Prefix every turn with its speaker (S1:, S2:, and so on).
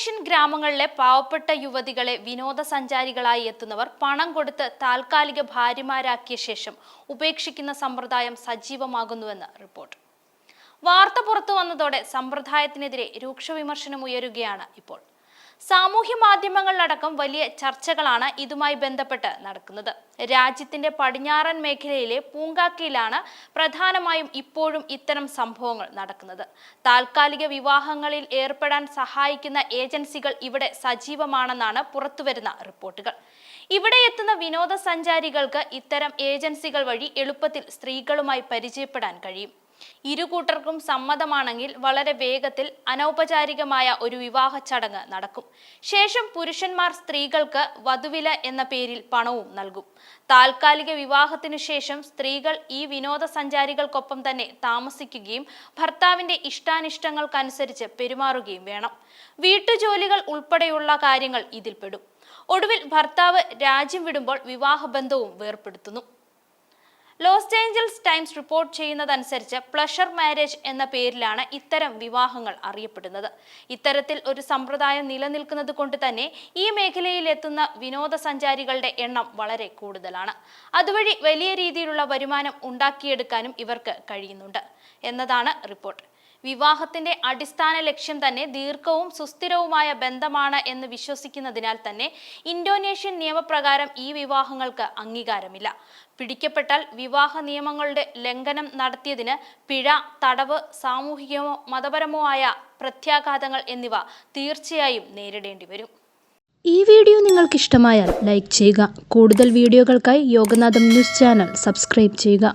S1: Indonesian ഗ്രാമങ്ങളിലെ പാവപ്പെട്ട യുവതികളെ വിനോദസഞ്ചാരികളായി എത്തുന്നവർ പണം കൊടുത്ത് താൽക്കാലിക ഭാര്യമാരാക്കിയ ശേഷം ഉപേക്ഷിക്കുന്ന സമ്പ്രദായം സജീവമാകുന്നുവെന്ന് റിപ്പോർട്ട്. വാർത്ത പുറത്തു വന്നതോടെ സമ്പ്രദായത്തിനെതിരെ രൂക്ഷ വിമർശനം ഉയരുകയാണ് ഇപ്പോൾ. സാമൂഹ്യ മാധ്യമങ്ങളിലടക്കം വലിയ ചർച്ചകളാണ് ഇതുമായി ബന്ധപ്പെട്ട് നടക്കുന്നത്. രാജ്യത്തിന്റെ പടിഞ്ഞാറൻ മേഖലയിലെ പൂങ്കാക്കയിലാണ് പ്രധാനമായും ഇപ്പോഴും ഇത്തരം സംഭവങ്ങൾ നടക്കുന്നത്. താൽക്കാലിക വിവാഹങ്ങളിൽ ഏർപ്പെടാൻ സഹായിക്കുന്ന ഏജൻസികൾ ഇവിടെ സജീവമാണെന്നാണ് പുറത്തുവരുന്ന റിപ്പോർട്ടുകൾ. ഇവിടെ എത്തുന്ന വിനോദസഞ്ചാരികൾക്ക് ഇത്തരം ഏജൻസികൾ വഴി എളുപ്പത്തിൽ സ്ത്രീകളുമായി പരിചയപ്പെടാൻ കഴിയും. ഇരു കൂട്ടർക്കും സമ്മതമാണെങ്കിൽ വളരെ വേഗത്തിൽ അനൗപചാരികമായ ഒരു വിവാഹ ചടങ്ങ് നടക്കും. ശേഷം പുരുഷന്മാർ സ്ത്രീകൾക്ക് വധുവില എന്ന പേരിൽ പണവും നൽകും. താൽക്കാലിക വിവാഹത്തിനു ശേഷം സ്ത്രീകൾ ഈ വിനോദസഞ്ചാരികൾക്കൊപ്പം തന്നെ താമസിക്കുകയും ഭർത്താവിന്റെ ഇഷ്ടാനിഷ്ടങ്ങൾക്കനുസരിച്ച് പെരുമാറുകയും വേണം. വീട്ടുജോലികൾ ഉൾപ്പെടെയുള്ള കാര്യങ്ങൾ ഇതിൽപ്പെടും. ഒടുവിൽ ഭർത്താവ് രാജ്യം വിടുമ്പോൾ വിവാഹബന്ധവും വേർപ്പെടുത്തുന്നു. ലോസ് ഏഞ്ചൽസ് ടൈംസ് റിപ്പോർട്ട് ചെയ്യുന്നതനുസരിച്ച് പ്ലഷർ മാരേജ് എന്ന പേരിലാണ് ഇത്തരം വിവാഹങ്ങൾ അറിയപ്പെടുന്നത്. ഇത്തരത്തിൽ ഒരു സമ്പ്രദായം നിലനിൽക്കുന്നത് കൊണ്ട് തന്നെ ഈ മേഖലയിൽ എത്തുന്ന വിനോദസഞ്ചാരികളുടെ എണ്ണം വളരെ കൂടുതലാണ്. അതുവഴി വലിയ രീതിയിലുള്ള വരുമാനം ഉണ്ടാക്കിയെടുക്കാനും ഇവർക്ക് കഴിയുന്നുണ്ട്. എന്നതാണ് റിപ്പോർട്ട്. വിവാഹത്തിന്റെ അടിസ്ഥാന ലക്ഷ്യം തന്നെ ദീർഘവും സുസ്ഥിരവുമായ ബന്ധമാണ് എന്ന് വിശ്വസിക്കുന്നതിനാൽ തന്നെ ഇന്തോനേഷ്യൻ നിയമപ്രകാരം ഈ വിവാഹങ്ങൾക്ക് അംഗീകാരമില്ല. പിടിക്കപ്പെട്ടാൽ വിവാഹ നിയമങ്ങളുടെ ലംഘനം നടത്തിയതിന് പിഴ തടവ് സാമൂഹികമോ മതപരമോ ആയ പ്രത്യാഘാതങ്ങൾ എന്നിവ തീർച്ചയായും നേരിടേണ്ടി വരും.
S2: ഈ വീഡിയോ നിങ്ങൾക്ക് ഇഷ്ടമായാൽ ലൈക്ക് ചെയ്യുക. കൂടുതൽ വീഡിയോകൾക്കായി യോഗനാഥം ന്യൂസ് ചാനൽ സബ്സ്ക്രൈബ് ചെയ്യുക.